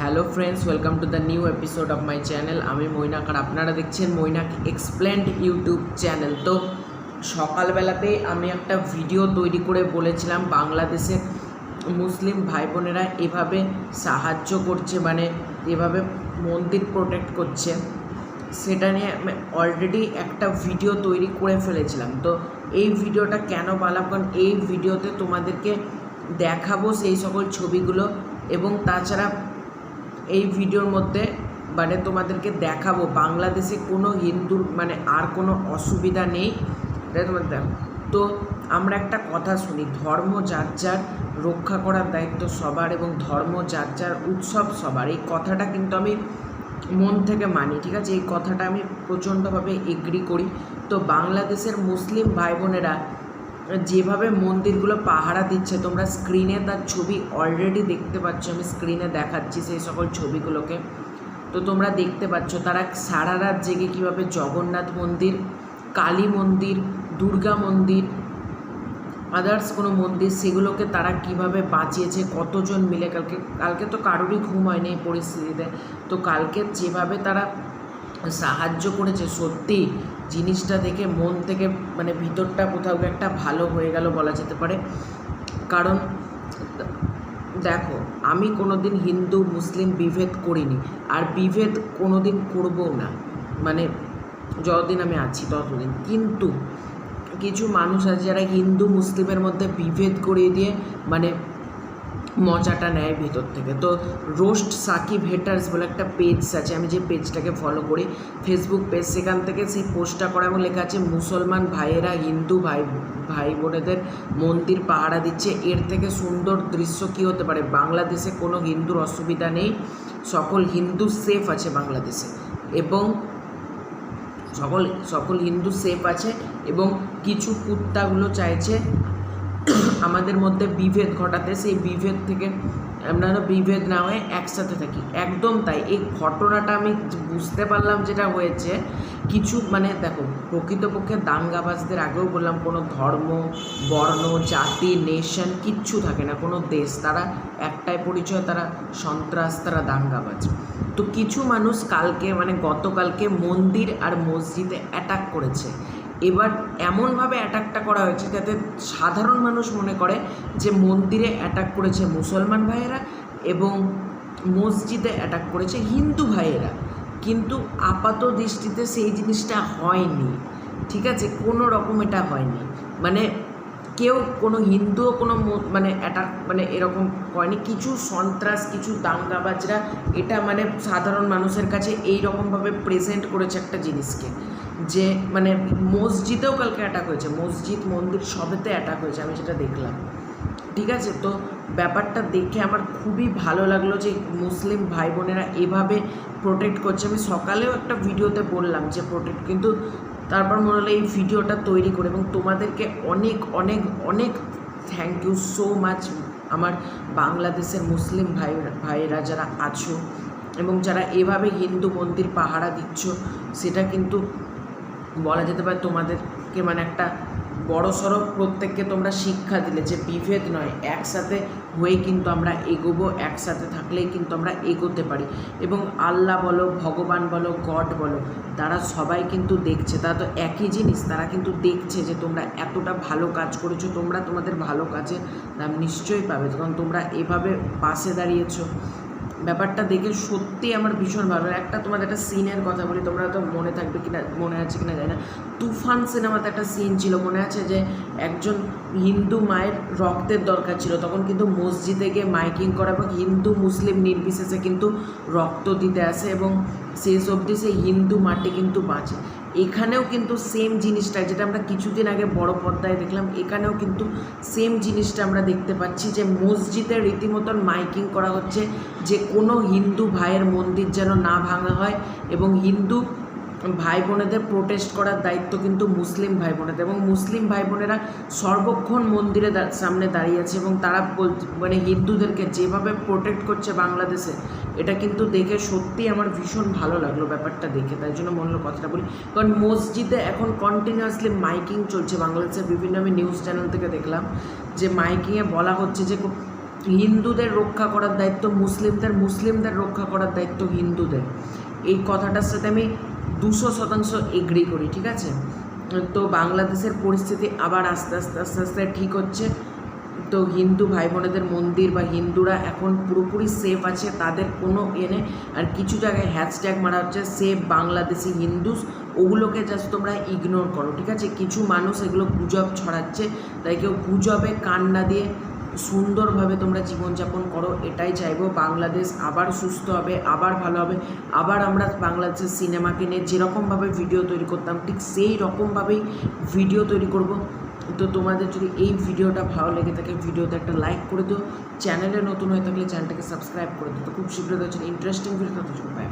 Hello friends welcome to the new episode of my channel আমি মৈনাক আর আপনারা দেখছেন Mainak explained YouTube channel তো সকালবেলাতে আমি একটা ভিডিও তৈরি করে বলেছিলাম, বাংলাদেশের মুসলিম ভাই বোনেরা এভাবে সাহায্য করছে মানে এভাবে মন্দির প্রোটেক্ট করছে। সেটা নিয়ে আমি অলরেডি একটা ভিডিও তৈরি করে ফেলেছিলাম। তো এই ভিডিওটা কেন বানালাম কারণ এই ভিডিওতে তোমাদেরকে দেখাবো সেই সকল ছবিগুলো। এবং তাছাড়া এই ভিডিওর মধ্যে মানে তোমাদেরকে দেখাবো বাংলাদেশে কোনো হিন্দুর মানে আর কোনো অসুবিধা নেই। তোমাদের তো আমরা একটা কথা শুনি, ধর্ম যার যার রক্ষা করার দায়িত্ব সবার এবং ধর্ম যার যার উৎসব সবার। এই কথাটা কিন্তু আমি মন থেকে মানি, ঠিক আছে? এই কথাটা আমি প্রচণ্ডভাবে এগ্রি করি। তো বাংলাদেশের মুসলিম ভাই বোনেরা যেভাবে মন্দিরগুলো পাহারা দিচ্ছে, তোমরা স্ক্রিনে তার ছবি অলরেডি দেখতে পাচ্ছ, আমি স্ক্রিনে দেখাচ্ছি সেই সকল ছবিগুলোকে। তো তোমরা দেখতে পাচ্ছ, তারা সারা রাত জেগে কীভাবে জগন্নাথ মন্দির, কালী মন্দির, দুর্গা মন্দির আদার্স কোনো মন্দির, সেগুলোকে তারা কীভাবে বাঁচিয়েছে, কতজন মিলে, কালকে কালকে তো কারোরই ঘুম হয়নি এই পরিস্থিতিতে। তো কালকে যেভাবে তারা সাহায্য করেছে সত্যি। জিনিসটা দেখে মন থেকে মানে ভিতরটা কোথাও একটা ভালো হয়ে গেল বলা যেতে পারে। কারণ দেখো, আমি কোনো দিন হিন্দু, মুসলিম বিভেদ করিনি। আর বিভেদ কোনো দিন করবও না। মানে যতদিন আমি আছি ততদিন। কিন্তু কিছু মানুষ আছে যারা হিন্দু, মুসলিমের মধ্যে বিভেদ করিয়ে দিয়ে মানে মজাটা নেয় ভিতর থেকে। তো রোস্ট সাকিব হেটার্স বলে একটা পেজ আছে, আমি যে পেজটাকে ফলো করি ফেসবুক পেজ সেখান থেকে সেই পোস্টটা করা এবং লেখা আছে, মুসলমান ভাইয়েরা হিন্দু ভাই ভাই বোনেদের মন্দির পাহারা দিচ্ছে। এর থেকে সুন্দর দৃশ্য কী হতে পারে? বাংলাদেশে কোনো হিন্দুর অসুবিধা নেই। সকল হিন্দু সেফ আছে বাংলাদেশে এবং সকল সকল হিন্দু সেফ আছে এবং কিছু কুত্তাগুলো চাইছে আমাদের মধ্যে বিভেদ ঘটাতে, সেই বিভেদ থেকে আমরা বিভেদ না হয়ে একসাথে থাকি। একদম তাই। এই ঘটনাটা আমি বুঝতে পারলাম যেটা হয়েছে। কিছু মানে দেখো, প্রকৃতপক্ষে দাঙ্গাবাজদের আগেও বললাম, কোনো ধর্ম, বর্ণ, জাতি, নেশন কিচ্ছু থাকে না। কোনো দেশ, তারা একটাই পরিচয়, তারা সন্ত্রাস, তারা দাঙ্গাবাজ। তো কিছু মানুষ কালকে মানে গতকালকে মন্দির আর মসজিদে অ্যাটাক করেছে। এবার এমনভাবে অ্যাটাকটা করা হয়েছে যাতে সাধারণ মানুষ মনে করে যে মন্দিরে অ্যাটাক করেছে মুসলমান ভাইয়েরা এবং মসজিদে অ্যাটাক করেছে হিন্দু ভাইয়েরা। কিন্তু আপাত দৃষ্টিতে সেই জিনিসটা হয়নি। ঠিক আছে? কোনো রকম এটা হয়নি। মানে কেউ কোনো হিন্দুও কোনো মানে অ্যাটাক মানে এরকম করেনি। কিছু সন্ত্রাস, কিছু দাঙ্গাবাজরা এটা মানে সাধারণ মানুষের কাছে এই রকমভাবে প্রেজেন্ট করেছে একটা জিনিসকে। যে মানে মসজিদেও কালকে অ্যাটাক হয়েছে। মসজিদ, মন্দির সবেতে অ্যাটাক হয়েছে, আমি সেটা দেখলাম। ঠিক আছে? তো ব্যাপারটা দেখে আমার খুবই ভালো লাগল যে মুসলিম ভাই বোনেরা এভাবে প্রোটেক্ট করছে। আমি সকালেও একটা ভিডিওতে বললাম যে প্রোটেক্ট কিন্তু তারপর মনে হলো এই ভিডিওটা তৈরি করে এবং তোমাদেরকে অনেক অনেক অনেক থ্যাংক ইউ সো মাচ আমার বাংলাদেশের মুসলিম ভাই, ভাইয়েরা যারা আছো এবং যারা এভাবে হিন্দু মন্দির পাহারা দিচ্ছ, সেটা কিন্তু বলা যেতে পারে তোমাদেরকে মানে একটা বড় সড়ো প্রত্যেককে তোমরা শিক্ষা দিলে যে বিভেদ নয়, একসাথে হয়ে কিন্তু আমরা এগোবো, একসাথে থাকলেই কিন্তু আমরা এগোতে পারি। এবং আল্লাহ বলো, ভগবান বলো, গড বলো, তারা সবাই কিন্তু দেখছে, তারা তো একই জিনিস, তারা কিন্তু দেখছে যে তোমরা এতটা ভালো কাজ করেছ, তোমরা তোমাদের ভালো কাজে দাম নিশ্চয়ই পাবে। কারণ তোমরা এভাবে পাশে দাঁড়িয়েছো। ব্যাপারটা দেখে সত্যি আমার ভীষণ ভালো। একটা তোমাদের একটা সিনের কথা বলি, তোমরা তো মনে থাকবে কিনা, মনে আছে কিনা জানি না তুফান সিনেমাতে একটা সিন ছিল, মনে আছে যে একজন হিন্দু মায়ের রক্তের দরকার ছিল, তখন কিন্তু মসজিদে গিয়ে মাইকিং করা এবং হিন্দু মুসলিম নির্বিশেষে কিন্তু রক্ত দিতে আসে এবং শেষ অবধি সেই হিন্দু মাটি কিন্তু বাঁচে এখানেও কিন্তু সেম জিনিসটা, যেটা আমরা কিছুদিন আগে বড় পর্দায় দেখলাম, এখানেও কিন্তু সেম জিনিসটা আমরা দেখতে পাচ্ছি যে মসজিদে রীতিমতন মাইকিং করা হচ্ছে যে কোনো হিন্দু ভাইয়ের মন্দির যেন না ভাঙা হয় এবং হিন্দু ভাই বোনেদের প্রোটেস্ট করার দায়িত্ব কিন্তু মুসলিম ভাই বোনেদের এবং মুসলিম ভাই বোনেরা সর্বক্ষণ মন্দিরে সামনে দাঁড়িয়ে আছে এবং তারা মানে হিন্দুদেরকে যেভাবে প্রোটেক্ট করছে বাংলাদেশে, এটা কিন্তু দেখে সত্যি আমার ভীষণ ভালো লাগল ব্যাপারটা দেখে। তাই জন্য মনে কথাটা বলি। কারণ মসজিদে এখন কন্টিনিউয়াসলি মাইকিং চলছে বাংলাদেশের বিভিন্ন আমি নিউজ চ্যানেল থেকে দেখলাম যে মাইকিংয়ে বলা হচ্ছে যে হিন্দুদের রক্ষা করার দায়িত্ব মুসলিমদের মুসলিমদের রক্ষা করার দায়িত্ব হিন্দুদের। এই কথাটার সাথে আমি দুশো শতাংশ এগ্রি করি, ঠিক আছে? তো বাংলাদেশের পরিস্থিতি আবার আস্তে আস্তে আস্তে আস্তে ঠিক হচ্ছে। তো হিন্দু ভাই বোনেদের মন্দির বা হিন্দুরা এখন পুরোপুরি সেফ আছে, তাদের কোনো এনে আর কিছু জায়গায় হ্যাশট্যাগ মারা হচ্ছে সেফ বাংলাদেশি হিন্দুস ওগুলোকে জাস্ট তোমরা ইগনোর করো, ঠিক আছে? কিছু মানুষ এগুলো গুজব ছড়াচ্ছে, তাই কেউ গুজবে, কান্না দিয়ে সুন্দরভাবে তোমরা জীবনযাপন করো, এটাই চাইব। বাংলাদেশ আবার সুস্থ হবে, আবার ভালো হবে। আবার আমরা বাংলাদেশের সিনেমাকে নিয়ে যেরকমভাবে ভিডিও তৈরি করতাম, ঠিক সেই রকমভাবেই ভিডিও তৈরি করব। তো তোমাদের যদি এই ভিডিওটা ভালো লেগে থাকে ভিডিওতে একটা লাইক করে দিও। চ্যানেলে নতুন হয়ে থাকলে চ্যানেলটাকে সাবস্ক্রাইব করে দিও। তো খুব শীঘ্রই হচ্ছে ইন্টারেস্টিং ভিডিও তত বাই